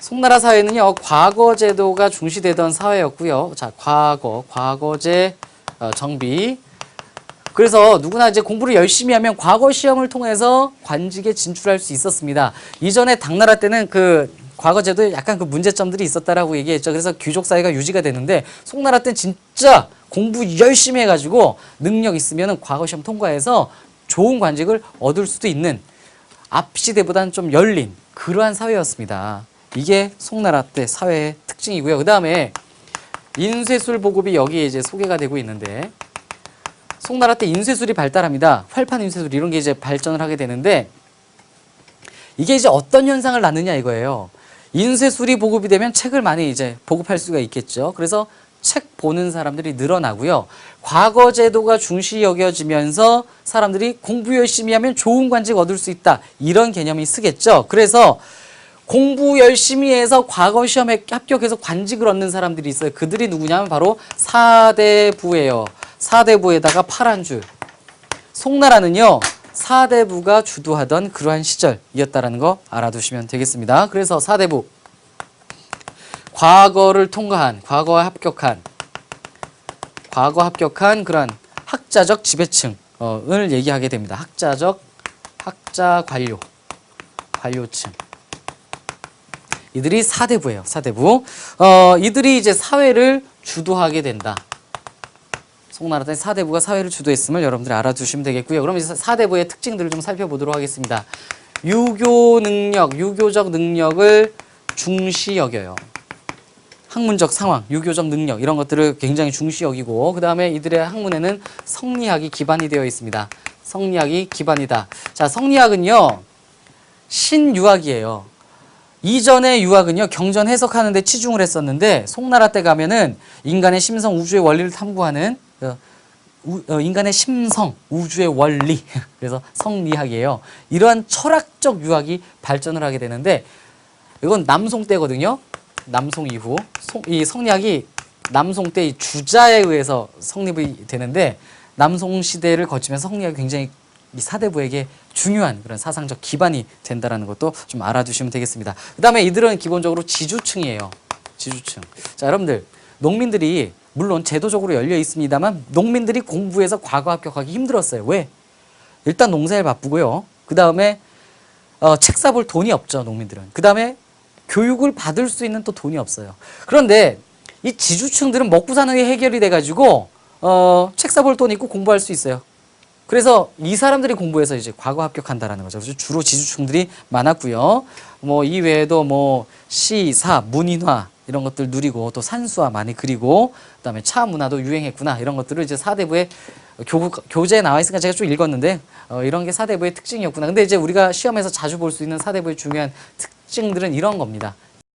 송나라 사회는요, 과거 제도가 중시되던 사회였고요. 자, 과거, 과거제 어, 정비. 그래서 누구나 이제 공부를 열심히 하면 과거 시험을 통해서 관직에 진출할 수 있었습니다. 이전에 당나라 때는 그 과거 제도에 약간 그 문제점들이 있었다라고 얘기했죠. 그래서 귀족 사회가 유지가 되는데 송나라 때는 진짜 공부 열심히 해가지고 능력 있으면 과거 시험 통과해서 좋은 관직을 얻을 수도 있는 앞시대보다는 좀 열린 그러한 사회였습니다. 이게 송나라 때 사회의 특징이고요. 그 다음에 인쇄술 보급이 여기에 이제 소개가 되고 있는데 송나라 때 인쇄술이 발달합니다. 활판 인쇄술 이런 게 이제 발전을 하게 되는데 이게 이제 어떤 현상을 낳느냐 이거예요. 인쇄술이 보급이 되면 책을 많이 이제 보급할 수가 있겠죠. 그래서 책 보는 사람들이 늘어나고요. 과거 제도가 중시 여겨지면서 사람들이 공부 열심히 하면 좋은 관직 얻을 수 있다. 이런 개념이 쓰겠죠. 그래서 공부 열심히 해서 과거 시험에 합격해서 관직을 얻는 사람들이 있어요. 그들이 누구냐면 바로 사대부예요. 사대부에다가 파란 줄. 송나라는요. 사대부가 주도하던 그러한 시절이었다라는 거 알아두시면 되겠습니다. 그래서 사대부 과거를 통과한 과거에 합격한 과거 합격한 그러한 학자적 지배층을 얘기하게 됩니다. 학자적 학자 관료 관료층 이들이 사대부예요. 사대부. 어, 이들이 이제 사회를 주도하게 된다. 송나라 때 사대부가 사회를 주도했음을 여러분들이 알아두시면 되겠고요. 그럼 이제 사대부의 특징들을 좀 살펴보도록 하겠습니다. 유교 능력, 유교적 능력을 중시 여겨요. 학문적 상황, 유교적 능력 이런 것들을 굉장히 중시 여기고 그 다음에 이들의 학문에는 성리학이 기반이 되어 있습니다. 성리학이 기반이다. 자, 성리학은요 신유학이에요. 이전의 유학은요 경전 해석하는데 치중을 했었는데 송나라 때 가면은 인간의 심성 우주의 원리를 탐구하는 어, 우- 어, 인간의 심성 우주의 원리 그래서 성리학이에요. 이러한 철학적 유학이 발전을 하게 되는데 이건 남송 때거든요. 남송 이후 송- 이 성리학이 남송 때이 주자에 의해서 성립이 되는데 남송 시대를 거치면서 성리학이 굉장히 이 사대부에게 중요한 그런 사상적 기반이 된다라는 것도 좀 알아두시면 되겠습니다. 그 다음에 이들은 기본적으로 지주층이에요. 지주층. 자, 여러분들 농민들이 물론 제도적으로 열려 있습니다만 농민들이 공부해서 과거 합격하기 힘들었어요. 왜? 일단 농사에 바쁘고요. 그 다음에 어, 책 사볼 돈이 없죠, 농민들은. 그 다음에 교육을 받을 수 있는 또 돈이 없어요. 그런데 이 지주층들은 먹고 사는 게 해결이 돼가지고 어, 책 사볼 돈 있고 공부할 수 있어요. 그래서 이 사람들이 공부해서 이제 과거 합격한다라는 거죠. 그래서 주로 지주층들이 많았고요. 뭐 이 외에도 뭐 시, 사, 문인화 이런 것들 누리고 또 산수화 많이 그리고 그다음에 차 문화도 유행했구나 이런 것들을 이제 사대부의 교, 교재에 나와 있으니까 제가 좀 읽었는데 어, 이런 게 사대부의 특징이었구나. 근데 이제 우리가 시험에서 자주 볼 수 있는 사대부의 중요한 특징들은 이런 겁니다.